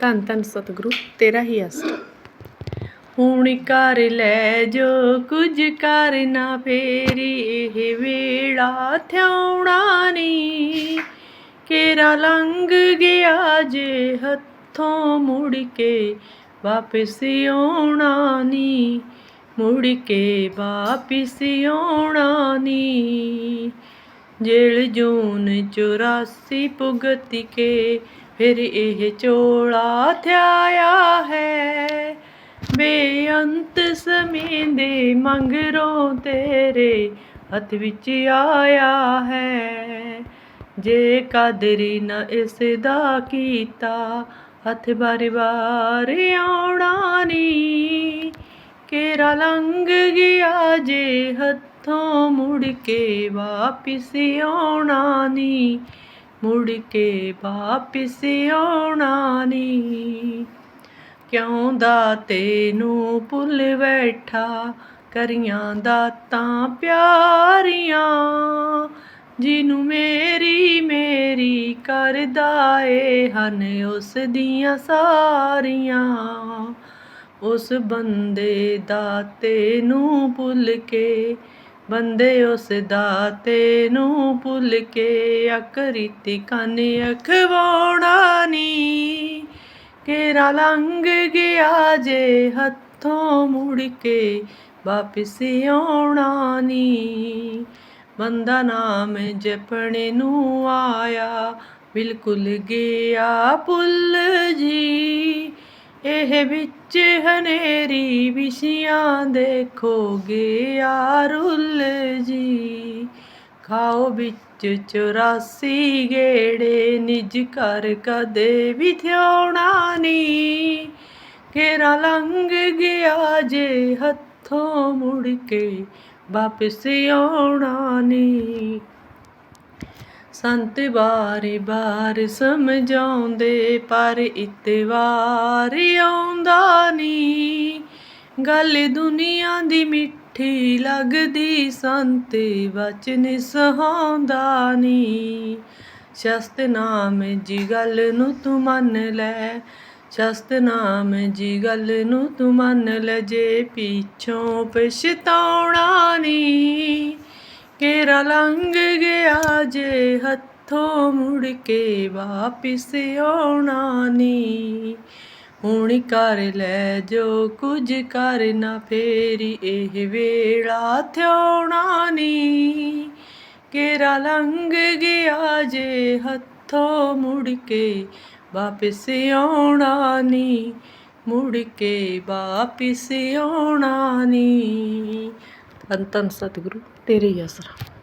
ਧੰਨ ਧੰਨ ਸਤਿਗੁਰੂ, ਤੇਰਾ ਹੀ ਆਸਰਾ। ਹੁਣ ਕਰ ਲੈ ਜੋ, ਕੁਝ ਕਰ ਨਾ ਫੇਰੀ, ਇਹ ਵੇਲਾ ਥਿਆਉਣਾ ਨੀ ਕੇਰਾ ਲੰਘ ਗਿਆ ਜੇ ਹੱਥੋਂ ਮੁੜ ਕੇ, ਵਾਪਿਸ ਆਉਣਾ ਨੀ ਮੁੜ ਕੇ ਵਾਪਿਸ ਆਉਣਾ ਨੀ ਜੇਲ ਜੂਨ 84 ਭੁਗਤ ਕੇ, ਫਿਰ ਇਹ ਚੋਲਾ ਥਿਆਇਆ ਹੈ। ਬੇਅੰਤ ਸਮੇਂ ਦੇ ਮੰਗਰੋਂ ਤੇਰੇ ਹੱਥ ਵਿੱਚ ਆਇਆ ਹੈ। ਜੇ ਕਾਦਰੀ ਨਾ ਇਸ ਦਾ ਕੀਤਾ, ਹੱਥ ਬਾਰ ਬਾਰ ਆਉਣਾ ਨਹੀਂ ਕੇਰਾ ਲੰਘ ਗਿਆ ਜੇ ਹੱਥੋਂ ਮੁੜ ਕੇ ਵਾਪਿਸ ਆਉਣਾ ਨੀ, ਮੁੜ ਕੇ ਵਾਪਿਸ ਆਉਣਾ ਨੀ। ਕਿਉਂ ਦਾਤੇ ਨੂੰ ਭੁੱਲ ਬੈਠਾ, ਕਰੀਆਂ ਦਾਤਾਂ ਪਿਆਰੀਆਂ ਜਿਹਨੂੰ ਮੇਰੀ ਮੇਰੀ ਕਰਦਾ ਏ ਹਨ ਉਸ ਦੀਆਂ ਸਾਰੀਆਂ। ਉਸ ਬੰਦੇ ਦਾਤੇ ਨੂੰ ਭੁੱਲ ਕੇ ਬੰਦੇ ਉਸ ਦਾਤੇ ਨੂੰ ਭੁੱਲ ਕੇ ਅਕਰੀਤੀ ਕੰਨ ਅਖਵਾਉਣਾ ਨੀ। ਕੇਰਾ ਲੰਘ ਗਿਆ ਜੇ ਹੱਥੋਂ ਮੁੜ ਕੇ ਵਾਪਿਸ ਆਉਣਾ ਨੀ। ਬੰਦਾ ਨਾਮ ਜਪਣੇ ਨੂੰ ਆਇਆ, ਬਿਲਕੁਲ ਗਿਆ ਭੁੱਲ ਜੀ। ਇਹ ਵਿੱਚ ਹਨੇਰੀ ਵਿਸ਼ਿਆਂ ਦੇਖੋਗੇ ਯਾਰੁੱਲ ਜੀ। ਖਾਓ ਵਿੱਚ 84 ਗੇੜੇ, ਨਿਜ ਕਰ ਕਦੇ ਵੀ ਥਿਉਣਾ ਨੀ ਘੇਰਾ ਲੰਘ ਗਿਆ ਜੇ ਹੱਥੋਂ ਮੁੜ ਕੇ ਵਾਪਿਸ ਆਉਣਾ ਨੀ ਸੰਤ ਬਾਰੇ ਬਾਰ ਸਮਝਾਉਂਦੇ, ਪਰ ਇਤਵਾਰ ਆਉਂਦਾ ਨੀ ਗੱਲ ਦੁਨੀਆ ਦੀ ਮਿੱਠੀ ਲੱਗਦੀ, ਸੰਤ ਵਚਨ ਸਹਾਉਂਦਾ ਨੀ ਸ਼ਸਤ ਨਾਮ ਜੀ ਗੱਲ ਨੂੰ ਤੂੰ ਮੰਨ ਲੈ, ਸ਼ਸਤ ਨਾਮ ਜੀ ਗੱਲ ਨੂੰ ਤੂੰ ਮੰਨ ਲੈ, ਜੇ ਪਿੱਛੋਂ ਪਛਤਾਉਣਾ ਨੀ ਕੇਰਾ ਲੰਘ ਗਿਆ ਜੇ ਹੱਥੋਂ ਮੁੜ ਕੇ ਵਾਪਿਸ ਆਉਣਾ ਨੀ ਹੁਣ ਕਰ ਲੈ ਜੋ ਕੁਝ ਕਰ ਨਾ ਫੇਰੀ ਇਹ ਵੇਲਾ ਥਿਉਣਾ ਨੀ ਕੇਰਾ ਲੰਘ ਗਿਆ ਜੇ ਹੱਥੋਂ ਮੁੜ ਕੇ ਵਾਪਿਸ ਆਉਣਾ ਨੀ ਮੁੜ ਕੇ ਵਾਪਿਸ ਆਉਣਾ ਨੀ ਧੰਨ ਧੰਨ ਸਤਿਗੁਰੂ। ਤੇਰੇ ਹੀ ਆਸਰਾ